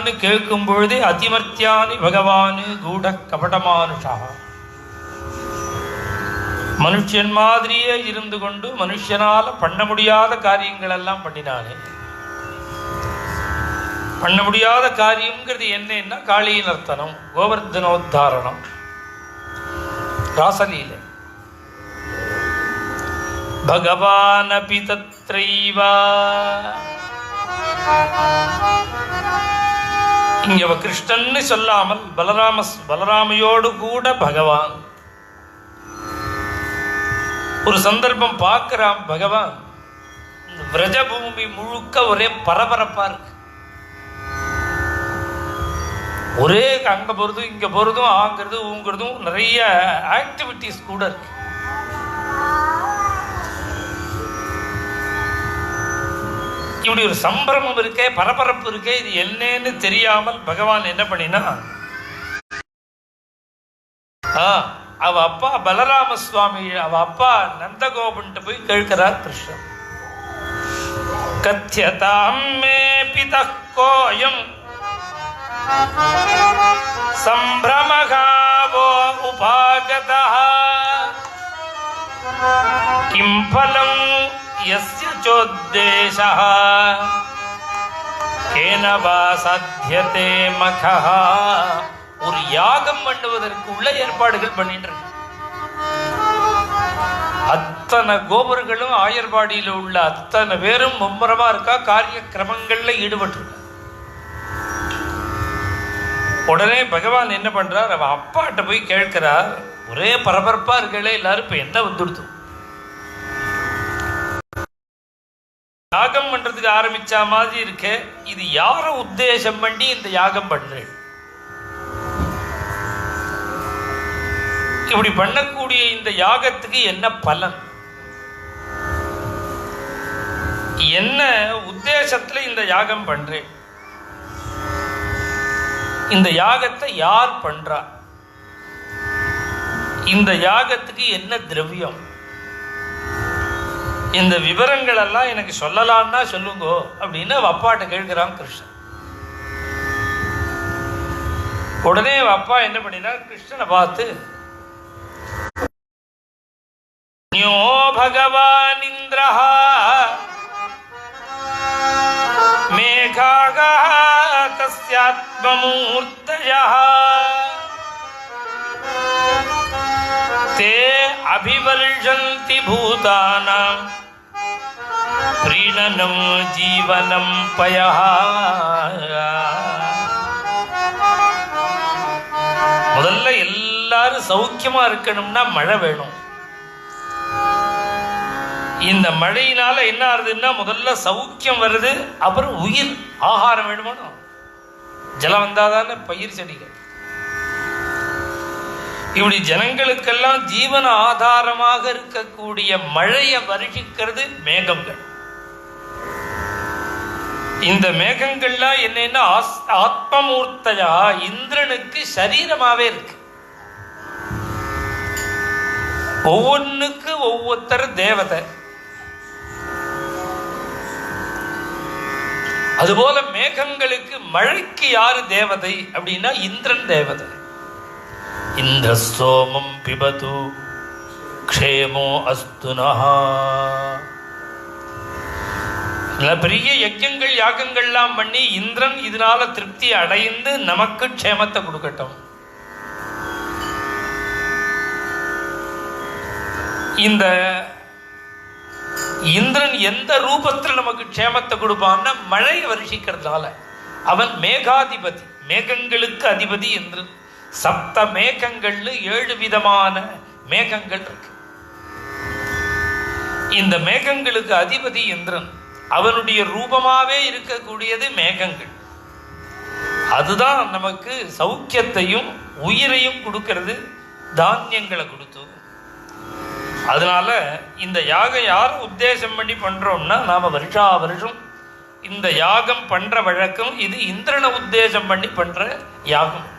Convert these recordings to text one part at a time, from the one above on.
பண்ணினான்னு கேட்கும் பொழுதே அதிமர்த்தியானி பகவானு கூட கபடமானுஷா மனுஷன் மாதிரியே இருந்து கொண்டு மனுஷனால பண்ண முடியாத காரியங்கள் எல்லாம் பண்ணினானே பண்ண முடியாத காரியங்கிறது என்னன்னா காளிய நர்த்தனம் கோவர்தனோத்தாரணம் ராசலீல ராசலீலை பகவானபி தத்ரைவா இங்கே கிருஷ்ணன்னு சொல்லாமல் பலராம பலராமையோடு கூட பகவான். ஒரு சந்தர்ப்பம் பார்க்கிறான் பகவான். இந்த விரஜபூமி முழுக்க ஒரே பரபரப்பா இருக்கு. ஒரே அங்க போறதும் இங்க போறதும் ஆங்கிறதும் ஊங்கிறதும் நிறைய ஆக்டிவிட்டிஸ் கூட இருக்கு. இப்படி ஒரு சம்பிரமம் இருக்கே பரபரப்பு இருக்கே இது என்னன்னு தெரியாமல் பகவான் என்ன பண்ணினா அவ அப்பா பலராம சுவாமி அவ அப்பா நந்தகோபன்ட்டு போய் கேட்கிறார் கிருஷ்ணன். கத்தியதாம் மே பித கோயம் சம்பிரமகாவோ உபாகதா. கிம்பலம் यस्य चोद्देशः கேன வா சாத்தியதே மகா ஒரு யாகம் பண்ணுவதற்கு உள்ள ஏற்பாடுகள் பண்ணிட்டு இருக்கு அத்தனை கோபர்களும் ஆயர்பாடியில் உள்ள அத்தனை பேரும் மும்முரமா இருக்கா காரிய கிரமங்கள்ல ஈடுபட்டு உடனே பகவான் என்ன பண்றார் அவ அப்பாட்ட போய் கேட்கிறார் ஒரே பரபரப்பா இருக்கலே எல்லாரும் இப்ப என்ன வந்துடுத்து ஆரம்பிச்ச மாதிரி இருக்கு. இது யார உத்தேசம் பண்ணி இந்த யாகம் பண்றேன்? இப்படி பண்ணக்கூடிய இந்த யாகத்துக்கு என்ன பலன்? என்ன உத்தேசத்துல இந்த யாகம் பண்றேன்? இந்த யாகத்தை யார் பண்றா? இந்த யாகத்துக்கு என்ன திரவியம்? இந்த விவரங்கள் எல்லாம் எனக்கு சொல்லலாம்னா சொல்லுங்க அப்படின்னு அப்பாட்ட கேட்கிறான் கிருஷ்ணன். உடனே அப்பா என்ன பண்ணினார் கிருஷ்ணனை பார்த்து ஞோ பகவான் இந்திரஹா மேகாக தஸ்யாத்மமூர்த்தயः अभिवर्षन्ति भूतानां प्रीणनं जीवनं पयः முதல்ல எல்லாரும் சௌக்கியமா இருக்கணும்னா மழை வேணும் இந்த மழையினால என்ன ஆகுதுன்னா முதல்ல சௌக்கியம் வருது அப்புறம் உயிர் ஆகாரம் வேணுமானோ ஜலம் வந்தாதானே பயிர் செடிகள் இப்படி ஜனங்களுக்கெல்லாம் ஜீவன ஆதாரமாக இருக்கக்கூடிய மழையை வருஷிக்கிறது மேகங்கள். இந்த மேகங்கள்லாம் என்னன்னா ஆஸ்- ஆத்மமூர்த்தையா இந்திரனுக்கு சரீரமாவே இருக்கு. ஒவ்வொன்றுக்கு ஒவ்வொருத்தர் தேவதை. அதுபோல மேகங்களுக்கு மழைக்கு யாரு தேவதை அப்படின்னா இந்திரன் தேவதை. இந்திர சோமம் பிபது க்ஷேமோ அஸ்துனஹா நல்ல பெரிய யஜ்யங்கள் யாகங்கள்லாம் பண்ணி இந்திரன் இதனால திருப்தி அடைந்து நமக்கு க்ஷேமத்தை கொடுக்கட்டும். இந்த இந்திரன் எந்த ரூபத்தில் நமக்கு க்ஷேமத்தை கொடுப்பான்னா மழை வருஷிக்கிறதுனால அவன் மேகாதிபதி மேகங்களுக்கு அதிபதி இந்திரன். சப்த மேகங்கள்னு ஏழு விதமான மேகங்கள் இருக்கு. இந்த மேகங்களுக்கு அதிபதி இந்திரன். அவனுடைய ரூபமாவே இருக்கக்கூடியது மேகங்கள். அதுதான் நமக்கு சௌக்கியத்தையும் உயிரையும் கொடுக்கறது தானியங்களை கொடுத்து. அதனால இந்த யாகம் யார் உத்தேசம் பண்ணி பண்றோம்னா நாம வருஷா வருஷம் இந்த யாகம் பண்ற வழக்கம் இது இந்திரனை உத்தேசம் பண்ணி பண்ற யாகம்.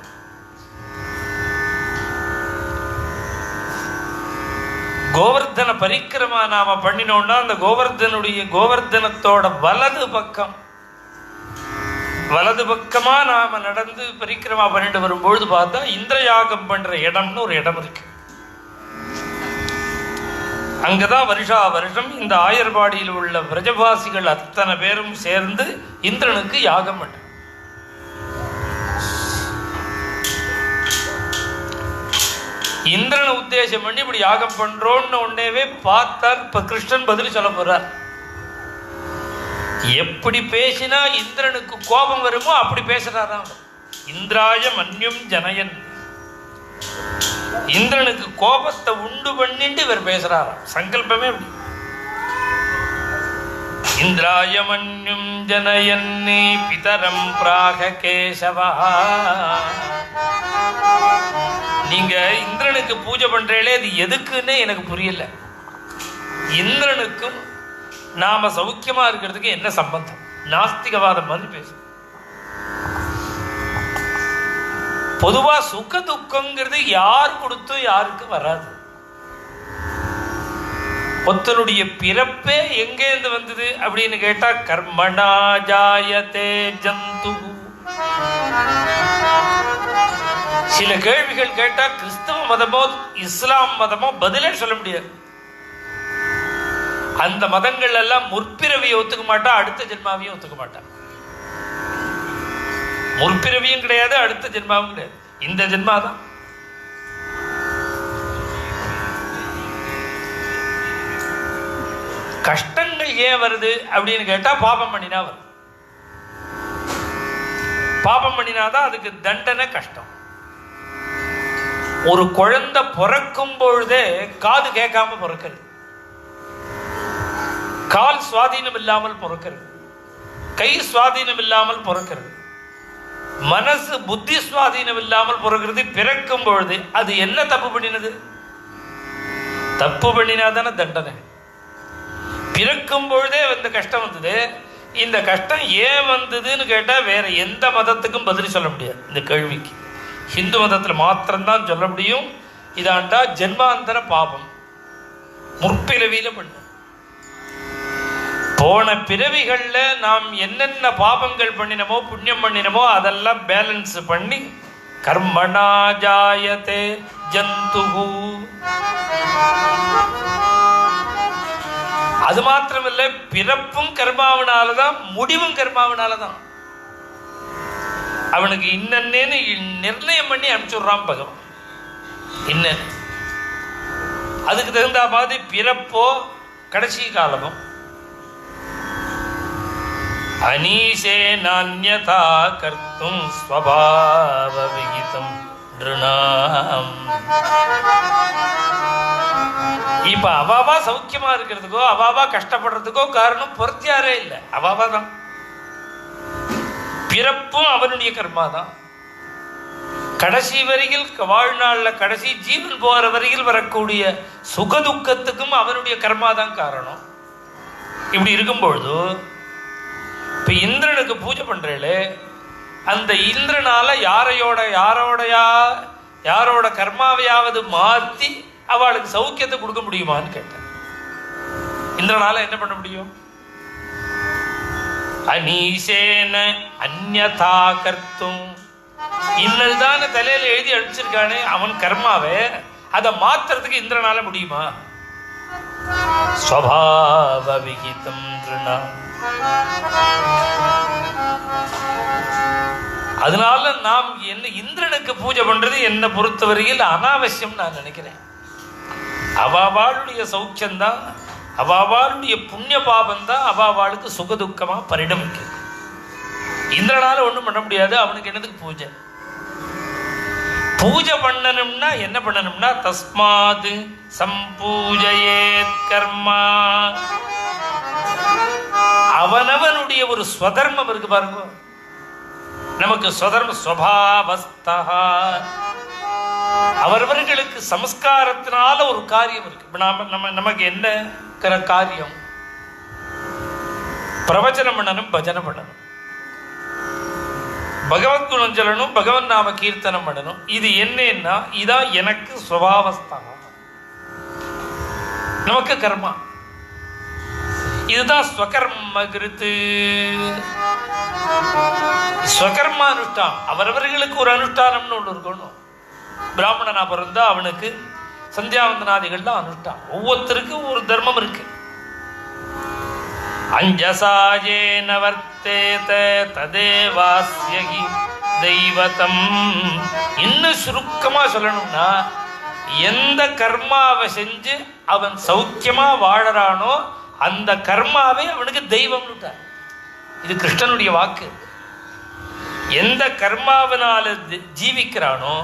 கோவர்தன பரிக்கிரமா நாம பண்ணினோம்னா அந்த கோவர்தனுடைய கோவர்தனத்தோட வலது பக்கம். வலது பக்கமா நாம நடந்து பரிக்கிரமா பண்ணிட்டு வரும்பொழுது பார்த்தா இந்திரயாகம் பண்ற இடம்னு ஒரு இடம் இருக்கு. அங்கதான் வருஷா வருஷம் இந்த ஆயர்பாடியில் உள்ள பிரஜபாசிகள் அத்தனை பேரும் சேர்ந்து இந்திரனுக்கு யாகம் பண்ண இந்திரனை உத்தேசம் பண்ணி இப்படி யாகம் பண்றோம்னு உடனேவே பார்த்தார். இப்ப கிருஷ்ணன் பதில் சொல்ல போறார். எப்படி பேசினா இந்திரனுக்கு கோபம் வருமோ அப்படி பேசுறாராம். இந்திராய மன்யும் ஜனயன். இந்திரனுக்கு கோபத்தை உண்டு பண்ணிட்டு இவர் பேசுறாராம். சங்கல்பமே இந்திராய மன்யும் ஜனயன்னி பிதரம் பிராக கேசவா. நீங்க இந்திரனுக்கு பூஜை பண்றீங்களே அது எதுக்குன்னு எனக்கு புரியல. இந்திரனுக்கும் நாம சௌக்கியமா இருக்கிறதுக்கு என்ன சம்பந்தம்? நாஸ்திகவாதம் மாதிரி பேசு. பொதுவா சுக துக்கங்கிறது யார் கொடுத்தும் யாருக்கு வராது. ஒருத்தனுடைய பிறப்பே எங்கேருந்து வந்தது அப்படின்னு கேட்டா கர்மணா ஜாயதே ஜந்து. சில கேள்விகள் கேட்டா கிறிஸ்தவ மதமோ இஸ்லாம் மதமோ பதிலே சொல்ல முடியாது. அந்த மதங்கள் எல்லாம் முற்பிறவியை ஒத்துக்க மாட்டா அடுத்த ஜென்மாவையும் ஒத்துக்க மாட்டா. முற்பிறவியும் கிடையாது அடுத்த ஜென்மாவும் கிடையாது. இந்த ஜென்மா தான் கஷ்டங்கள் ஏன் வருது அப்படின்னு கேட்டால் பாபம் பண்ணினா வருது. பாபம் பண்ணினாதான் அதுக்கு தண்டனை கஷ்டம். ஒரு குழந்தை பிறக்கும் பொழுதே காது கேட்காம பிறக்கிறது. கால் சுவாதீனம் இல்லாமல் பிறக்கிறது. கை சுவாதீனம் இல்லாமல் பிறக்கிறது. மனசு புத்தி சுவாதீனம் இல்லாமல் பிறக்கிறது. பிறக்கும் பொழுது அது என்ன தப்பு பண்ணினது? தப்பு பண்ணினாதானே தண்டனை. பிறக்கும் பொழுதே இந்த கஷ்டம் வந்தது. இந்த கஷ்டம் ஏன் வந்ததுன்னு கேட்டால் வேறு எந்த மதத்துக்கும் பதில் சொல்ல முடியாது. இந்த கேள்விக்கு. ஹிந்து மதத்தில் மாத்திரம்தான் சொல்ல முடியும். இதாண்டா ஜென்மாந்தர பாபம். முற்பிறவியில் பண்ண. போன பிறவிகளில் நாம் என்னென்ன பாபங்கள் பண்ணினமோ புண்ணியம் பண்ணினமோ அதெல்லாம் பேலன்ஸ் பண்ணி கர்மணா ஜாயதே ஜந்துகு அது மாத்திரமில்லை பிறப்பும் கர்மாவினால தான் முடிவும் கர்மாவினால தான் அவனுக்கு இன்னன்னு நிர்ணயம் பண்ணி அனுப்பிச்சுடுறான் பகவான். இன்னன்னு. அதுக்கு தகுந்த மாதிரி பிறப்போ கடைசி காலமோ. அனீசே நான்யதா கர்த்தும் ஸ்வபாவ விகிதம். நிருணாம் இப்ப அவாவா சௌக்கியமா இருக்கிறதுக்கோ அவாவா கஷ்டப்படுறதுக்கோ காரணம் பொருத்தியாரே இல்லை. அவாவா தான். பிறப்பும் அவனுடைய கர்மா தான். கடைசி வரையில் வாழ்நாள்ல கடைசி ஜீவன் போற வரையில் வரக்கூடிய சுக துக்கத்துக்கும் அவனுடைய கர்மா தான் காரணம். இப்படி இருக்கும்பொழுது இப்ப இந்திரனுக்கு பூஜை பண்றேளே அந்த இந்திரனால யாரையோட யாரோடையா யாரோட கர்மாவையாவது மாத்தி அவளுக்கு சௌக்கியத்தை கொடுக்க முடியுமான்னு கேட்டேன். இந்திரனால என்ன பண்ண முடியும்? அனீசேன அந்யதா கர்த்தும். இன்னல் தான் தலையில எழுதி அடிச்சிருக்கானே அவன் கர்மாவை அதை மாத்துறதுக்கு இந்திரனால முடியுமா? ஸ்வபாவ விகிதம் திருணா அதனால நாம் என்ன இந்திரனுக்கு பூஜை பண்றது என்னை பொறுத்தவரையில் அனாவசியம் நான் நினைக்கிறேன். அவாவாளுடைய சௌக்கியம்தான் அவாவாளுடைய புண்ணிய பாபம் தான் அவாவாளுக்கு சுகதுக்கமாக பரிணமிக்கு இந்திரனால ஒன்றும் பண்ண முடியாது அவனுக்கு என்னதுக்கு பூஜை? பூஜை பண்ணணும்னா என்ன பண்ணணும்னா தஸ்மாது சம்பூஜையே கர்மா. அவனவனுடைய ஒரு ஸ்வதர்மம் இருக்கு பாருங்க. நமக்கு ஸ்வதர்ம ஸ்வபாவஸ்தா அவரவர்களுக்கு சமஸ்காரத்தினால ஒரு காரியம் இருக்கு. இப்ப நாம நம்ம நமக்கு என்ன காரியம்? பிரவச்சனம் பண்ணணும் பஜனை பண்ணணும். பகவத் குணம் சொல்லணும் பகவன் நாம கீர்த்தனம் பண்ணணும். இது என்னன்னா இதான் எனக்கு சுவாவஸ்தா. நமக்கு கர்மா. இதுதான் ஸ்வகர்ம கிருத்து. ஸ்வகர்ம அனுஷ்டானம் அவரவர்களுக்கு ஒரு அனுஷ்டானம்னு ஒன்று இருக்கணும். பிராமணனா பிறந்தா அவனுக்கு சந்தியாவந்தனாதிகள்லாம் அனுஷ்டான். ஒவ்வொருத்தருக்கும் ஒரு தர்மம் இருக்கு. அஞ்சசாயே நவர்த்தேத ததேவாஸ்யகி தெய்வதம். இன்னும் சுருக்கமா சொல்லணும்னா எந்த கர்மாவை செஞ்சு அவன் சௌக்கியமா வாழறானோ அந்த கர்மாவே அவனுக்கு தெய்வம் இது கிருஷ்ணனுடைய வாக்கு. எந்த கர்மாவனால ஜீவிக்கிறானோ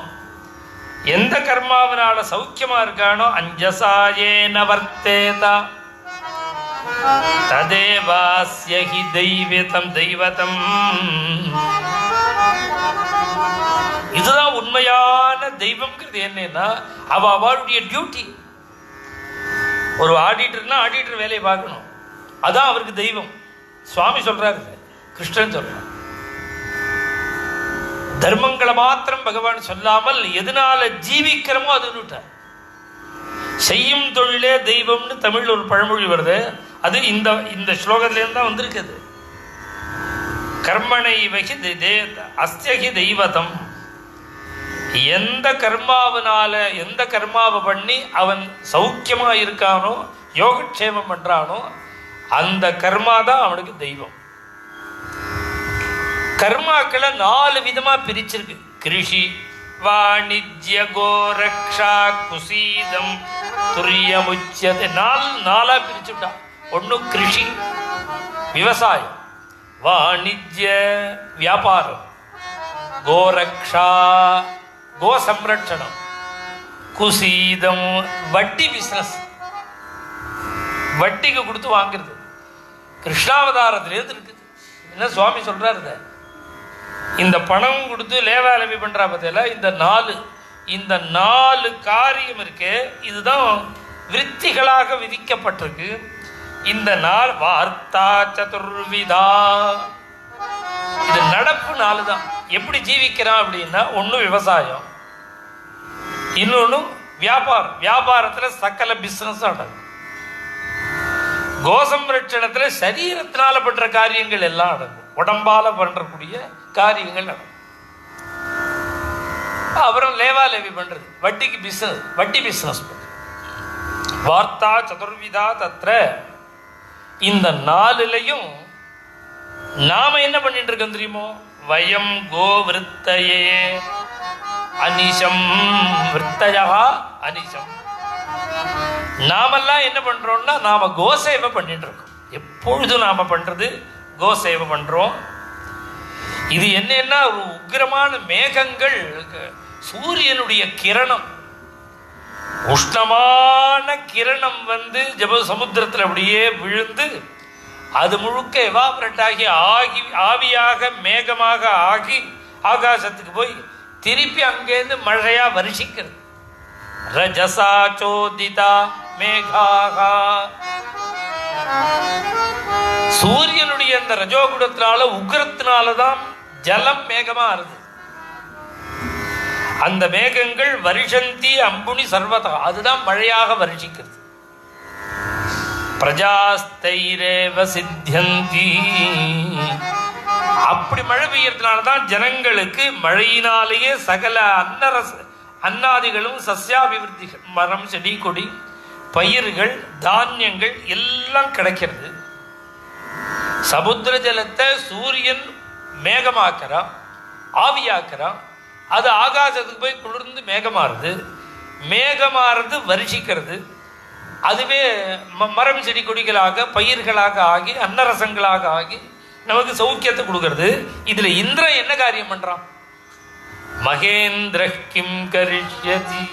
எந்த கர்மாவனால சௌக்கியமா இருக்கானோ அஞ்சசாயேன வர்த்தேதா ததேவாஸ்ய ஹி தெய்வதம் தெய்வதம். இதுதான் உண்மையான தெய்வம்ங்கிறது என்னன்னா அவ அவளுடைய டியூட்டி ஒரு ஆடிட்டர்னா ஆடிட்டர் வேலையை பார்க்கணும். அதான் அவருக்கு தெய்வம். சுவாமி சொல்றாரு கிருஷ்ணன் சொல்றார். தர்மங்களை மாத்திரம் பகவான் சொல்லாமல் எதனால ஜீவிக்கிறோமோ அதுன்னுட்டார் செய்யும் தொழிலே தெய்வம்னு தமிழ் ஒரு பழமொழி வருது. அது இந்த இந்த ஸ்லோகத்திலேருந்து தான் வந்திருக்குது. கர்மனை வகி அஸ்தியகி தெய்வதம். எந்த கர்மாவனால எந்த கர்மாவை பண்ணி அவன் சௌக்கியமா இருக்கானோ யோகக்ஷேமம் பண்றானோ அந்த கர்மா தான் அவனுக்கு தெய்வம். கர்மாக்களை நாலு விதமா பிரிச்சிருக்கு. கிருஷி வாணிஜ்ய கோரக்ஷா குசீதம் துரியமுச்சது. நாலு நாலா பிரிச்சுட்டான் ஒன்று கிருஷி விவசாயம். வாணிஜ்ய வியாபாரம். கோரக்ஷா கோ சம்ரட்சணம் குசீதம் வட்டி பிசினஸ் வட்டிக்கு கொடுத்து வாங்குறது. கிருஷ்ணாவதாரத்திலேருந்து இருக்குது. என்ன சுவாமி சொல்கிறாரு இதை. இந்த பணம் கொடுத்து லேவாலவி பண்ணுறா பத்தியில இந்த நாலு இந்த நாலு காரியம் இருக்கு இதுதான் விருத்திகளாக விதிக்கப்பட்டிருக்கு. இந்த நாள் வார்த்தா சதுர்விதா. இது நடப்பு நாள் தான் எப்படி ஜீவிக்கிறான் அப்படின்னா ஒண்ணு விவசாயம் இன்னொன்னு வியாபாரம். வியாபாரத்துல சக்கல பிஸ்னஸ் நடக்கும். கோசம்ரட்சணத்துல சரீரத்தினால பண்ற காரியங்கள் எல்லாம் அடங்கும் உடம்பால பண்றக்கூடிய காரியங்கள் அடங்கும் அப்புறம் லேவா லேவி பண்றது. வட்டிக்கு பிசினஸ் வட்டி பிசினஸ் வார்த்தா சதுர்விதா தத்திர இந்த நாலுலையும் நாம என்ன பண்ணிட்டு இருக்கோம் தெரியுமோ? வயம் கோவிருத்தையே. அனிஷம் விருத்தயா அனிஷம். நாமெல்லாம் என்ன பண்றோம்னா நாம கோசேவை பண்ணிட்டு இருக்கோம். எப்பொழுதும் நாம பண்றது கோசேவை பண்றோம். இது என்னன்னா ஒரு உக்கிரமான மேகங்கள் சூரியனுடைய கிரணம். உஷ்ணமான கிரணம் வந்து ஜப சமுத்திரத்தில் அப்படியே விழுந்து அது முழுக்க எவாபரேட் ஆகி ஆகி ஆவியாக மேகமாக ஆகி ஆகாசத்துக்கு போய் திருப்பி அங்கேருந்து மழையா வருஷிக்கிறது. ரஜசா சோதிதா மேகாகா. சூரியனுடைய அந்த ரஜோகுணத்தினால உக்கிரத்தினால தான் ஜலம் மேகமா வருது. அந்த மேகங்கள் வருஷந்தி அம்புனி சர்வதா அதுதான் மழையாக வருஷிக்கிறது. பிரஜாஸ்தைரேவ சித்தியந்தி. அப்படி மழை பெய்யறதுனால தான் ஜனங்களுக்கு மழையினாலேயே சகல அன்னரச அன்னாதிகளும் சஸ்யாபிவிருத்திகள் மரம் செடி கொடி பயிர்கள் தானியங்கள் எல்லாம் கிடைக்கிறது. சமுத்திர ஜலத்தை சூரியன் மேகமாக்குறான் ஆவியாக்குறான். அது ஆகாசத்துக்கு போய் குளிர்ந்து மேகமாறுது. மேகமாறுது வருஷிக்கிறது. அதுவே ம- மரம் செடி கொடிகளாக பயிர்களாக ஆகி அன்னரசங்களாக ஆகி நமக்கு சௌக்கியத்தை கொடுக்கறது. இதுல இந்திரன் என்ன காரியம் பண்றான்? மகேந்திர கிம் கரிஷ்யதி.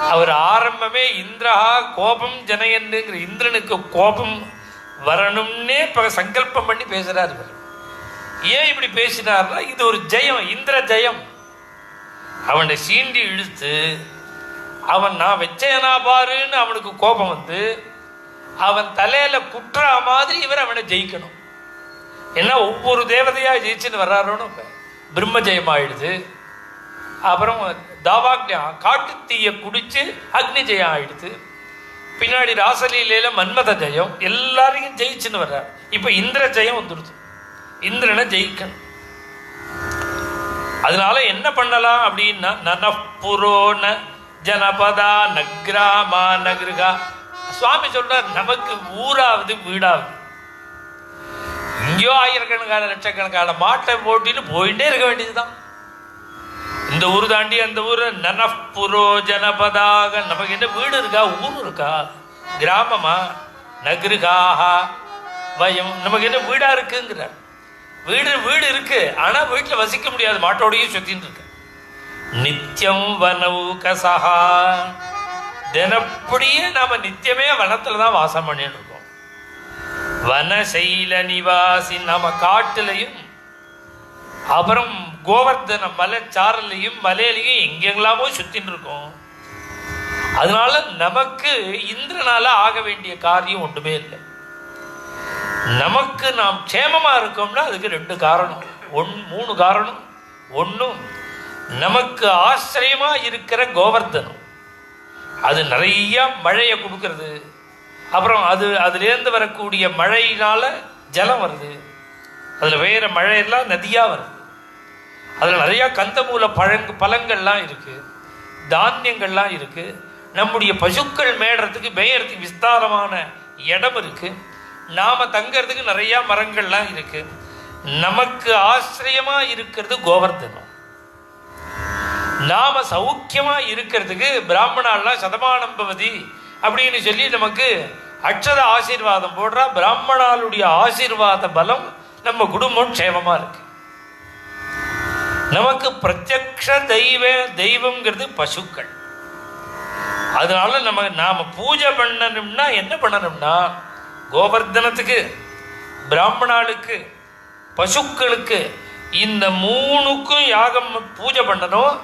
அவர் ஆரம்பமே இந்திரா கோபம் ஜனயன்னுங்கிற இந்திரனுக்கு கோபம் வரணும்னே சங்கல்பம் பண்ணி பேசுறாரு ஏன் இப்படி பேசினார்னா இது ஒரு ஜெயம் இந்திர ஜெயம். அவனை சீண்டி இழுத்து அவன் நான் வச்சேனா பாருன்னு அவனுக்கு கோபம் வந்து அவன் தலையில குற்றா மாதிரி இவர் அவனை ஜெயிக்கணும். ஏன்னா ஒவ்வொரு தேவதையா ஜெயிச்சுன்னு வர்றாரோன்னு பிரம்ம ஜெயம் ஆயிடுது. அப்புறம் தாவாக்யா காட்டு தீய குடிச்சு அக்னி ஜெயம் ஆயிடுது. பின்னாடி ராசலீலையில மன்மத ஜெயம் எல்லாரையும் ஜெயிச்சுன்னு வர்றார். இப்ப இந்திர ஜெயம் வந்துடுது இந்திரனை ஜெயிக்கணும். அதனால என்ன பண்ணலாம் அப்படின்னா நனப்புரோன ஜனபதா நக்ராமா நகிருகா சுவாமி சொல்றார் நமக்கு ஊராவது வீடாவது. இங்கேயோ ஆயிரக்கணக்கான லட்சக்கணக்கான மாட்டை போட்டின்னு போயிட்டே இருக்க வேண்டியதுதான். இந்த ஊர் தாண்டி அந்த ஊர் நனப்புரோ ஜனபதாக. நமக்கு என்ன வீடு இருக்கா? ஊர் இருக்கா? கிராமமா? நகருகாஹா. வயம். நமக்கு என்ன வீடா இருக்குங்கிற வீடு வீடு இருக்கு ஆனா வீட்டில் வசிக்க முடியாது. மாட்டோடையும் சுத்தின்னு இருக்கு. நித்தியம் வனவு தினப்படியே நாம நித்தியமே வனத்துல தான் வாசம் பண்ணிட்டு இருக்கோம் வனசைல நிவாசி நம்ம காட்டுலையும் அப்புறம் கோவர்தன மலைச்சாரலையும் மலையிலையும் எங்கெங்கெல்லாமோ சுத்தின்னு இருக்கோம் அதனால நமக்கு இந்திரனால ஆக வேண்டிய காரியம் ஒன்றுமே இல்லை. நமக்கு நாம் க்ஷேமமா இருக்கோம்னா அதுக்கு ரெண்டு காரணம். ஒன் மூணு காரணம். ஒன்றும் நமக்கு ஆசிரியமா இருக்கிற கோவர்தனம். அது நிறைய மழையை கொடுக்கறது அப்புறம் அது அதுலேருந்து வரக்கூடிய மழையினால ஜலம் வருது. அதில் வேற மழையெல்லாம் நதியாக வருது. அதில் நிறையா கந்தமூல பழங்கு பழங்கள்லாம் இருக்குது தானியங்கள்லாம் இருக்குது நம்முடைய பசுக்கள் மேடுறதுக்கு மேயறதுக்கு விஸ்தாரமான இடம் இருக்குது நாம் தங்கிறதுக்கு நிறையா மரங்கள்லாம் இருக்குது நமக்கு ஆசிரியமாக இருக்கிறது கோவர்தனம். நாம சௌக்கியமா இருக்கிறதுக்கு பிராமணாலாம் சதமானம் பவதி அப்படின்னு சொல்லி நமக்கு அக்ஷத ஆசீர்வாதம் போடுறா. பிராமணாளுடைய ஆசீர்வாத பலம் நம்ம குடும்பம் க்ஷேமமா இருக்கு. நமக்கு பிரத்யக்ஷ தெய்வ தெய்வம்ங்கிறது பசுக்கள். அதனால நம்ம நாம பூஜை பண்ணணும்னா என்ன பண்ணணும்னா கோவர்தனத்துக்கு பிராமணாளுக்கு பசுக்களுக்கு இந்த மூணுக்கும் யாகம் பூஜை பண்ணணும்.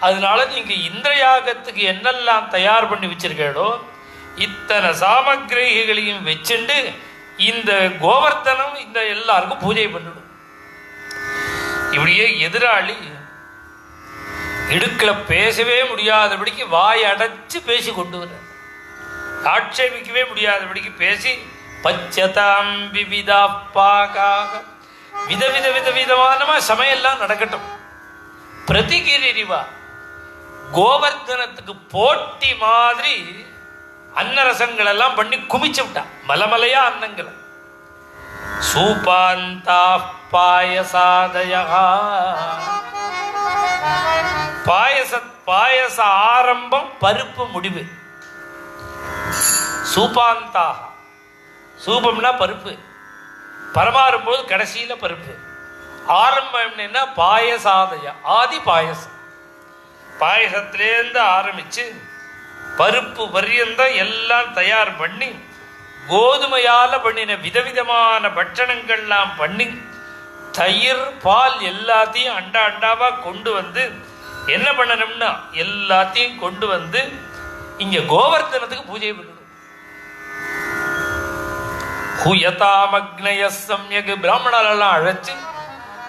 அதனால நீங்க இந்த யாகத்துக்கு என்னெல்லாம் தயார் பண்ணி வச்சிருக்கீங்களோ இத்தனை சாமக்கிரிகளையும் வச்சுண்டு இந்த கோவர்த்தனம் இந்த எல்லாருக்கும் பூஜை பண்ணிடும். இப்படியே எதிராளி இடுக்கில் பேசவே முடியாதபடிக்கு வாய் அடைச்சு பேசி கொண்டு வர ஆட்சேபிக்கவே முடியாதபடிக்கு பேசி பச்சதாம் விவிதா பாகாக விதவித விதவிதமான சமையல்லாம் நடக்கட்டும். பிரதிகிரிவா கோவர்தனத்துக்கு போட்டி மாதிரி அன்னரசங்கள் எல்லாம் பண்ணி குமிச்சு விட்டான் மலமலையா அன்னங்களை. சூபாந்தா பாயசாதயா. பாயச பாயச ஆரம்பம் பருப்பு முடிவு. சூபாந்தாக சூபம்னா பருப்பு. பரமாறும் போது கடைசியில பருப்பு. ஆரம்பம் என்னன்னா பாயசாதயா. ஆதி பாயசம். பாயசத்திலேருந்து ஆரம்பித்து பருப்பு பரியந்தம் எல்லாம் தயார் பண்ணி கோதுமையால் பண்ணின விதவிதமான பட்சணங்கள்லாம் பண்ணி தயிர் பால் எல்லாத்தையும் அண்டா அண்டாவாக கொண்டு வந்து என்ன பண்ணணும்னா எல்லாத்தையும் கொண்டு வந்து இங்கே கோவர்த்தனத்துக்கு பூஜை பண்ணணும். ஹுயதாமக்னய சம்யக் பிராமணாலெல்லாம் அழைச்சி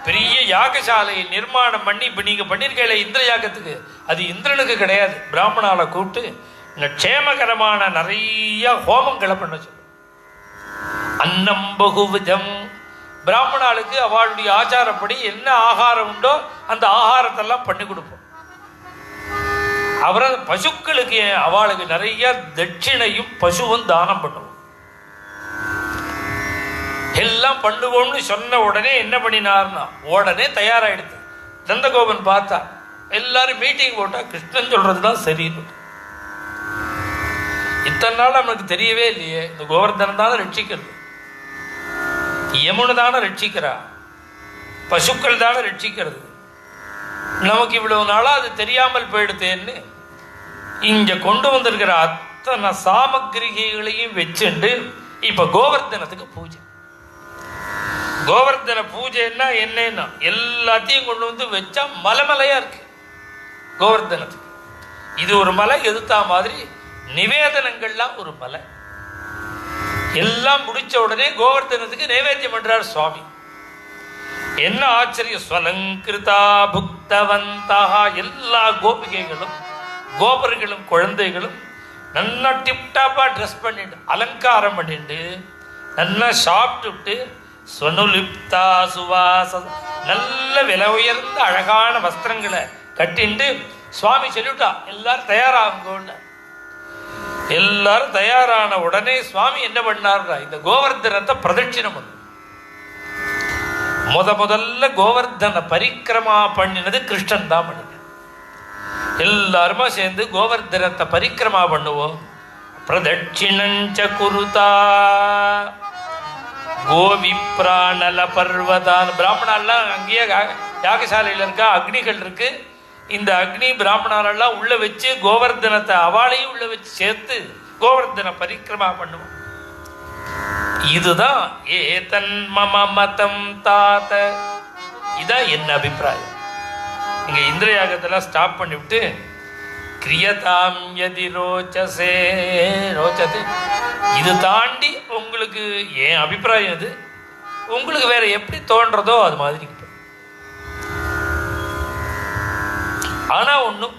பெரிய யாகசாலையை நிர்மாணம் பண்ணி இப்போ நீங்கள் பண்ணியிருக்கல இந்திர யாகத்துக்கு. அது இந்திரனுக்கு கிடையாது. பிராமணால கூப்பிட்டு இந்த க்ஷேமகரமான நிறைய ஹோமங்களை பண்ண அன்னம் பகுவிதம். பிராமணாளுக்கு அவளுடைய ஆச்சாரப்படி என்ன ஆகாரம் உண்டோ அந்த ஆகாரத்தெல்லாம் பண்ணி கொடுப்போம். அவரை பசுக்களுக்கு அவளுக்கு நிறைய தட்சிணையும் பசுவும் தானம் பண்ணுவோம். எல்லாம் பண்ணுவோம்னு சொன்ன உடனே என்ன பண்ணினார்னா உடனே தயாராகிடுது நந்தகோபன் பார்த்தா எல்லாரும் மீட்டிங் போட்டா கிருஷ்ணன் சொல்றது தான் சரின்னு. இத்தனை நாள் நம்மளுக்கு தெரியவே இல்லையே இந்த கோவர்தனம் தானே ரட்சிக்கிறது. யமுனை தானே ரட்சிக்கிறா பசுக்கள் தானே ரட்சிக்கிறது. நமக்கு இவ்வளவு நாளாக அது தெரியாமல் போயிடுத்தேன்னு இங்கே கொண்டு வந்திருக்கிற அத்தனை சாமக்கிரிகைகளையும் வச்சுண்டு இப்போ கோவர்தனத்துக்கு பூஜை. கோவர்தன பூஜைன்னா என்னன்னா எல்லாத்தையும் கொண்டு வந்து வச்சா மலைமலையா இருக்கு. கோவர்தனத்துக்கு இது ஒரு மலை எதிர்த்தா மாதிரி நிவேதனங்கள்லாம் ஒரு மலை. எல்லாம் முடிச்ச உடனே கோவர்தனத்துக்கு நைவேத்தியம் பண்றார் சுவாமி. என்ன ஆச்சரியம்? ஸ்வலங்கிருதா புக்தவந்தா எல்லா கோபிகைகளும் கோபர்களும் குழந்தைகளும் நல்லா டிப்டாப்பா ட்ரெஸ் பண்ணிட்டு அலங்காரம் பண்ணிட்டு நல்லா சாப்பிட்டுட்டு ஸ்வனுலிப்தா சுவாச நல்ல விலை உயர்ந்த அழகான வஸ்திரங்களை கட்டிண்டு சுவாமி சொல்லிவிட்டா எல்லாரும் தயாராகுங்கன்னு. எல்லாரும் தயாரான உடனே சுவாமி என்ன பண்ணார்னா இந்த கோவர்தனத்தை பிரதட்சிணம் பண்ணு முத முதல்ல கோவர்தன பரிக்கிரமா பண்ணினது கிருஷ்ணன் தான் பண்ணின எல்லாருமா சேர்ந்து கோவர்தனத்தை பரிக்கிரமா பண்ணுவோம். பிரதட்சிணஞ்ச குருதா. கோவி பிராணல பர்வதான் பிராமணாலாம் அங்கேயே யாகசாலையில் இருக்கா அக்னிகள் இருக்கு. இந்த அக்னி பிராமணாலெல்லாம் உள்ள வச்சு கோவர்தனத்தை அவாளையும் உள்ள வச்சு சேர்த்து கோவர்தன பரிக்கிரமா பண்ணுவோம். இதுதான் ஏதன் மம மதம் தாத்த இதான் என் அபிப்பிராயம். இங்க இந்திர யாகத்தெல்லாம் ஸ்டாப் பண்ணிவிட்டு கிரியதாம் யதி ரோச்சசே. ரோச்சது இது தாண்டி உங்களுக்கு என் அபிப்பிராயம் இது உங்களுக்கு வேற எப்படி தோன்றதோ அது மாதிரி ஆனால் ஆனா ஒண்ணும்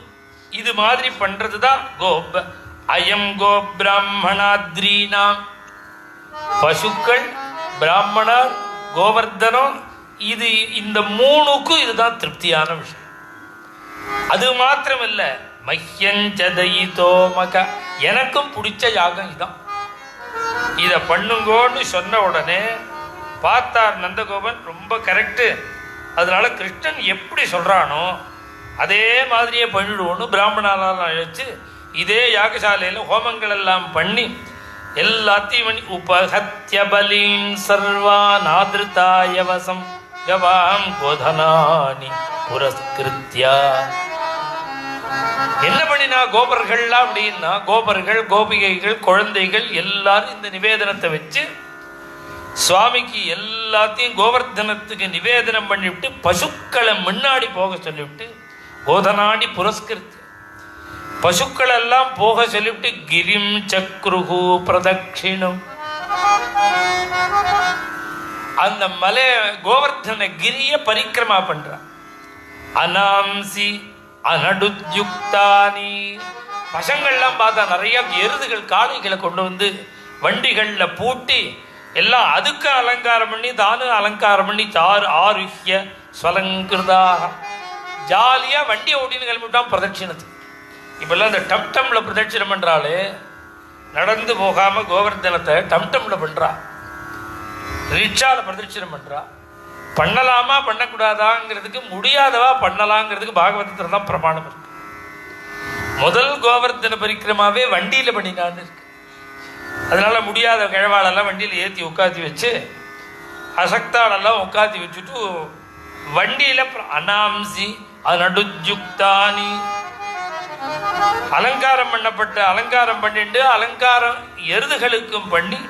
இது மாதிரி பண்றது தான் கோப. அயம் கோ பிராமணாத்ரீனாம். பசுக்கள் பிராமணர் கோவர்தனம் இது இந்த மூணுக்கும் இதுதான் திருப்தியான விஷயம். அது மாத்திரமில்ல மையஞ்சதயிதோ மக. எனக்கும் பிடிச்ச யாகம் இதான். இதை பண்ணுங்கோன்னு சொன்ன உடனே பார்த்தார் நந்தகோபன் ரொம்ப கரெக்டு அதனால கிருஷ்ணன் எப்படி சொல்றானோ அதே மாதிரியே பண்ணிடுவோன்னு பிராமணாலாம் அழைச்சு இதே யாகசாலையில் ஹோமங்கள் எல்லாம் பண்ணி எல்லாத்தையும் பண்ணி உபஹத்திய பலீம் சர்வான் ஆதிருதாயவசம் கவாம் கோதனானி புரஸ்கிருத்யா. என்ன பண்ணினா கோபர்கள்லாம் அப்படின்னா கோபர்கள் கோபிகைகள் குழந்தைகள் எல்லாரும் இந்த நிவேதனத்தை வச்சு சுவாமிக்கு எல்லாத்தையும் கோவர்தனத்துக்கு நிவேதனம் பண்ணிவிட்டு பசுக்களை முன்னாடி போக சொல்லிவிட்டு கோதனாடி புரஸ்கிருத்து. பசுக்கள் எல்லாம் போக சொல்லிவிட்டு கிரிம் சக்ருகு பிரதட்சிணம் அந்த மலை கோவர்தன கிரிய பரிக்கிரமா பண்றான் அனாம்சி அனடுத்யுக்தானி பசங்கள்லாம் பார்த்தா நிறைய எருதுகள் காளைகளை கொண்டு வந்து வண்டிகளில் பூட்டி எல்லாம் அதுக்கு அலங்காரம் பண்ணி தானும் அலங்காரம் பண்ணி தார் ஆருஹ்ய ஸ்வலங்கிருதாக. ஜாலியாக வண்டியை ஓட்டின்னு கிளம்பிவிட்டான் பிரதட்சிணத்துக்கு இப்பெல்லாம் இந்த டம் டம்ல பிரதட்சிணம் பண்ணுறாலே நடந்து போகாமல் கோவர்தனத்தை டம் டம்ல பண்ணுறா ரிக்ஷாவில் பிரதட்சிணம் பண்ணுறா பண்ணலாமா பண்ணக்கூடாதாங்கிறதுக்கு முடியாதவா பண்ணலாங்கிறதுக்கு பாகவதத்தில் தான் பிரமாணம் இருக்கு. முதல் கோவர்த்தன பரிக்கிரமாவே வண்டியில் பண்ணினான்னு இருக்கு. அதனால முடியாத கிழவாளெல்லாம் வண்டியில் ஏற்றி உட்காத்தி வச்சு அசக்தாளெல்லாம் உட்காத்தி வச்சுட்டு வண்டியில் அனாம்சி அனடுஜுக்தானி. அலங்காரம் பண்ணப்பட்ட அலங்காரம் பண்ணிட்டு அலங்காரம் எருதுகளுக்கும் பண்ணி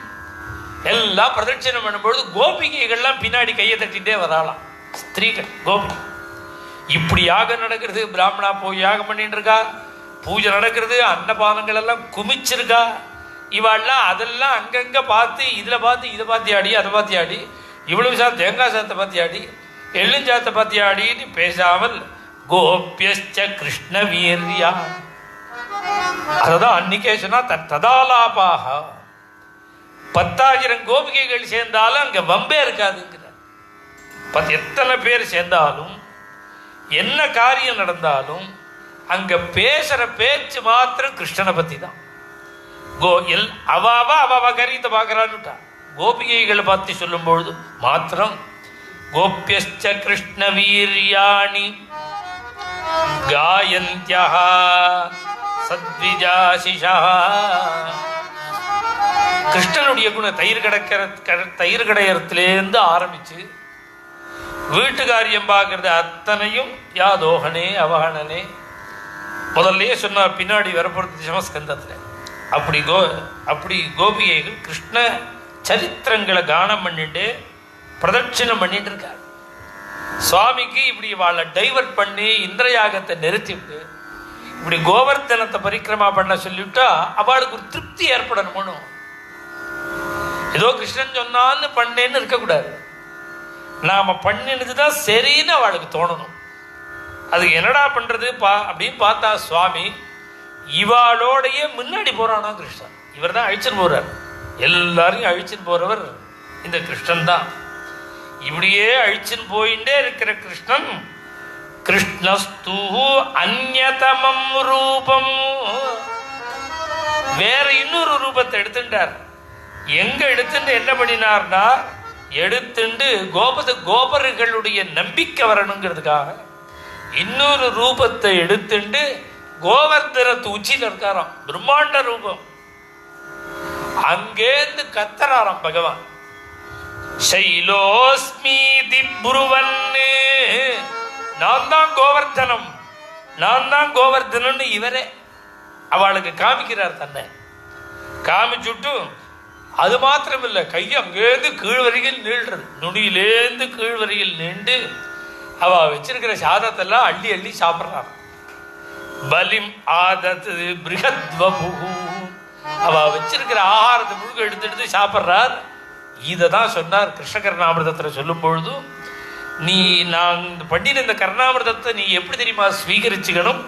எல்லாம் பிரதட்சணம் பண்ணும்பொழுது கோபிகைகள்லாம் பின்னாடி கையை தட்டிகிட்டே வராளாம். ஸ்திரீகள் கோபி. இப்படி யாகம் நடக்கிறது? பிராமணா போய் யாகம் பண்ணிட்டு இருக்கா? பூஜை நடக்கிறது? அன்னபானங்கள் எல்லாம் குமிச்சிருக்கா? இவாள்லாம் அதெல்லாம் அங்கங்க பார்த்து இதில் பார்த்து இதை பார்த்து ஆடி அதை பார்த்து ஆடி இவ்வளவு சா தேங்காய் சாத்தை பார்த்து ஆடி எள்ளுஞ்சாத்தை பார்த்து ஆடின்னு பேசாமல் கோபியஸ்ட கிருஷ்ண வீரியா அதுதான் அன்னிகேஷனா சொன்னா ததாலாபாக. பத்தாயிரம் கோபிகைகள் சேர்ந்தாலும் அங்கே வம்பே இருக்காதுங்கிறார். பத்து எத்தனை பேர் சேர்ந்தாலும் என்ன காரியம் நடந்தாலும் அங்கே பேசுகிற பேச்சு மாத்திரம் கிருஷ்ணனை பற்றி தான் கோ எல் அவாவா அவாவா கரியத்தை பார்க்குறான்னுட்டா. கோபிகைகளை பார்த்து சொல்லும்பொழுது மாத்திரம் கோபியஸ்ச கிருஷ்ண வீரியாணி காயந்தியா சத்விஜாசிஷா கிருஷ்ணனுடைய குணம் தயிர் கிடக்கிற கட- தயிர் கடையறதுலேருந்து ஆரம்பிச்சு வீட்டு காரியம் பார்க்கறது அத்தனையும் யாதோகனே அவகணனே முதல்லயே சொன்னார் பின்னாடி வரப்போறது சமஸ்கந்தத்தில். அப்படி கோ அப்படி கோபிகைகள் கிருஷ்ண சரித்திரங்களை கானம் பண்ணிட்டு பிரதட்சிணம் பண்ணிட்டு இருக்கார் சுவாமிக்கு இப்படி வாழை டைவர்ட் பண்ணி இந்திரயாகத்தை நிறுத்திவிட்டு இப்படி கோவர்த்தனத்தை பரிக்கிரமா பண்ண சொல்லிவிட்டா அவளுக்கு ஒரு திருப்தி ஏற்படணும்னு. ஏதோ கிருஷ்ணன் சொன்னான்னு பண்ணேன்னு இருக்கக்கூடாது. நாம் பண்ணினது தான் சரின்னு அவளுக்கு தோணணும். அது என்னடா பண்ணுறது பா அப்படின்னு பார்த்தா சுவாமி இவாளோடையே முன்னாடி போகிறானா கிருஷ்ணன். இவர் தான் அழிச்சுன்னு போகிறார் எல்லாரையும் அழிச்சுன்னு போகிறவர் இந்த கிருஷ்ணன் தான். இப்படியே அழிச்சுன்னு போயிட்டே இருக்கிற கிருஷ்ணன் கிருஷ்ணஸ்து அந்நதமம் ரூபம். வேற இன்னொரு ரூபத்தை எடுத்துட்டார். எங்க எடுத்துட்டு என்ன பண்ணினார்னா எடுத்துண்டு கோபத கோபர்களுடைய நம்பிக்கை வரணுங்கிறதுக்காக இன்னொரு ரூபத்தை எடுத்துண்டு கோவர்தனத்து உச்சியில் இருக்காராம். பிரம்மாண்ட ரூபம். அங்கேருந்து கத்தராராம் பகவான். சைலோஸ்மீதி புருவன்னு நான் தான் கோவர்தனம் நான் தான் கோவர்தனம்னு இவரே. அவளுக்கு காமிக்கிறார் தன்னை. காமிச்சுட்டும் அது மாத்திரம் இல்லை கை அங்கேருந்து கீழ் வரையில் நீள்றது. நுனியிலேருந்து கீழ் வரையில் நீண்டு அவ வச்சிருக்கிற சாதத்தெல்லாம் அள்ளி அள்ளி சாப்பிட்றான். பலிம் ஆதத்து பிருகத்வபு அவ வச்சிருக்கிற ஆகாரத்தை முழுக்க எடுத்து எடுத்து சாப்பிட்றார். இதை தான் சொன்னார் கிருஷ்ண கர்ணாமிரதத்தில் சொல்லும் பொழுதும் நீ நான் இந்த பண்ணின இந்த கர்ணாமிரதத்தை நீ எப்படி தெரியுமா ஸ்வீகரிச்சுக்கணும்?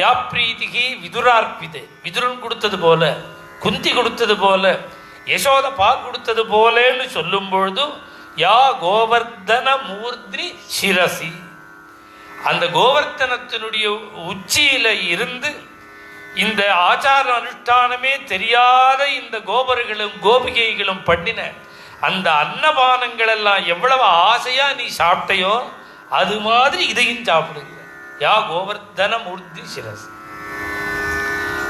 யா பிரீதிகி விதுரார்ப்பிது. விதுரன் கொடுத்தது போல. குந்தி கொடுத்தது போல. யசோத பால் கொடுத்தது போலேன்னு சொல்லும் பொழுது யா கோவர்தன மூர்த்தி சிரசி. அந்த கோவர்த்தனத்தினுடைய உச்சியில இருந்து இந்த ஆச்சார அனுஷ்டானமே தெரியாத இந்த கோபர்களும் கோபிகைகளும் பண்ணின அந்த அன்னபானங்கள் எல்லாம் எவ்வளவு ஆசையா நீ சாப்பிட்டையோ அது மாதிரி இதையும் சாப்பிடுங்க. யா கோவர்தன மூர்த்தி சிரஸ்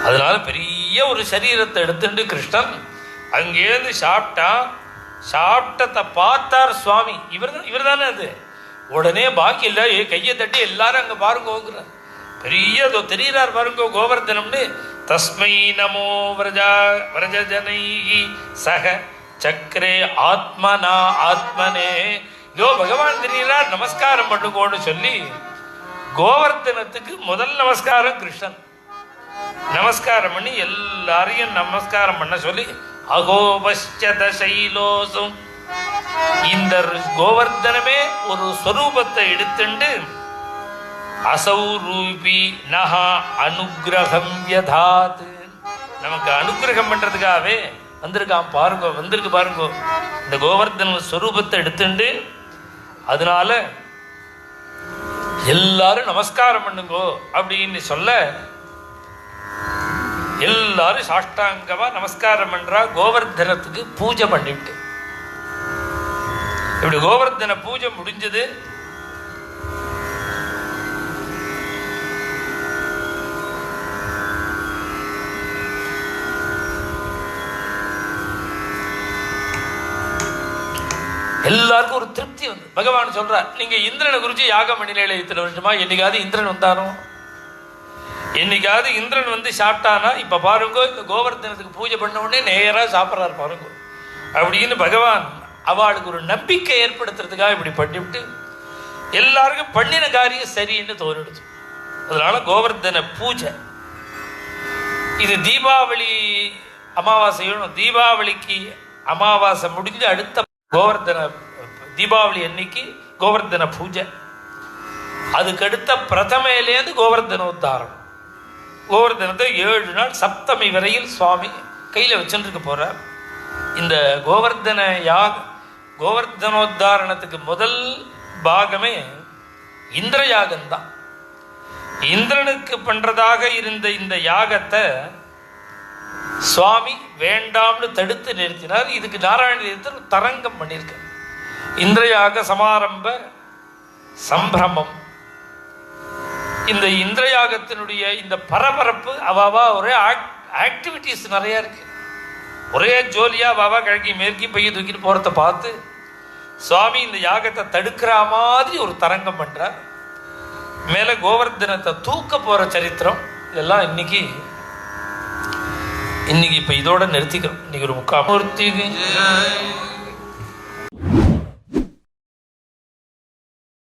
அதனால பெரிய ஒரு சரீரத்தை எடுத்துட்டு கிருஷ்ணன் அங்கேருந்து சாப்பிட்டா சாப்பிட்டதை பார்த்தார் சுவாமி. இவர் தான் இவர் தானே அது? உடனே பாக்கி இல்லை ஏ கையை தட்டி எல்லாரும் அங்கே பாருங்கோங்கிறார் பெரிய இதோ தெரிகிறார் பாருங்க கோவர்தனம்னு தஸ்மை நமோ விரஜா விரஜனை சக சக்கரே ஆத்மனா ஆத்மனே. இதோ பகவான் தெரிகிறார் நமஸ்காரம் பண்ணுங்கோன்னு சொல்லி கோவர்த்தனத்துக்கு முதல் நமஸ்காரம் கிருஷ்ணன். நமஸ்காரம் பண்ணி எல்லாரையும் நமஸ்காரம் பண்ண சொல்லி அகோபஷ்சத சைலோசும் இந்த கோவர்தனமே ஒரு ஸ்வரூபத்தை எடுத்துண்டு அசௌ ரூபி நகா அனுகிரகம் யதாத். நமக்கு அனுகிரகம் பண்றதுக்காகவே வந்திருக்கான் பாருங்க வந்திருக்கு பாருங்க. இந்த கோவர்தன ஸ்வரூபத்தை எடுத்துண்டு அதனால எல்லாரும் நமஸ்காரம் பண்ணுங்கோ அப்படின்னு சொல்ல எல்லாரும் சாஷ்டாங்கமா நமஸ்காரம் பண்றா கோவர்தனத்துக்கு பூஜை பண்ணிவிட்டு இப்படி கோவர்தன பூஜை முடிஞ்சது. எல்லாருக்கும் ஒரு திருப்தி வந்து. பகவான் சொல்றார் நீங்க இந்திரனை குறிச்சு யாகம் மணி நிலையத்தில் வருஷமா? என்னைக்காவது இந்திரன் வந்தாரோ என்னைக்காவது இந்திரன் வந்து சாப்பிட்டானா இப்போ பாருங்க இந்த கோவர்தனத்துக்கு பூஜை பண்ண உடனே நேராக சாப்பிட்றாரு பாருங்க. அப்படின்னு பகவான் அவளுக்கு ஒரு நம்பிக்கை ஏற்படுத்துறதுக்காக இப்படி பண்ணிவிட்டு எல்லாருக்கும் பண்ணின காரியம் சரின்னு தோணிடுச்சு அதனால கோவர்த்தன பூஜை. இது தீபாவளி அமாவாசையும் தீபாவளிக்கு அமாவாசை முடிஞ்சு அடுத்த கோவர்த்தன தீபாவளி அன்னைக்கு கோவர்த்தன பூஜை. அதுக்கடுத்த பிரதமையிலேருந்து கோவர்தன வந்து ஏழு நாள் சப்தமி வரையில் சுவாமி கையில் வச்சுருக்க போகிறார் இந்த கோவர்தன யாக கோவர்தனோத்தாரணத்துக்கு முதல் பாகமே இந்திர யாகம்தான் இந்திரனுக்கு பண்ணுறதாக இருந்த இந்த யாகத்தை சுவாமி வேண்டாம்னு தடுத்து நிறுத்தினார். இதுக்கு நாராயண தரங்கம் பண்ணியிருக்க இந்திரயாக சமாரம்ப சம்பிரமம். இந்த இந்திரயாகத்தினுடைய இந்த பரபரப்பு அவாவா ஒரே ஆக்டிவிட்டிஸ் நிறைய இருக்கு. ஒரே ஜோலியா வாவா கிழக்கி மேற்கி பைய தூக்கிட்டு போறத பார்த்து சுவாமி இந்த யாகத்தை தடுக்கிற மாதிரி ஒரு தரங்கம் பண்றார். மேல கோவர்தனத்தை தூக்க போற சரித்திரம் இதெல்லாம் இன்னைக்கு இன்னைக்கு இப்ப இதோட நிறுத்திக்கிறோம். இன்னைக்கு ஒரு முக்காமூர்த்தி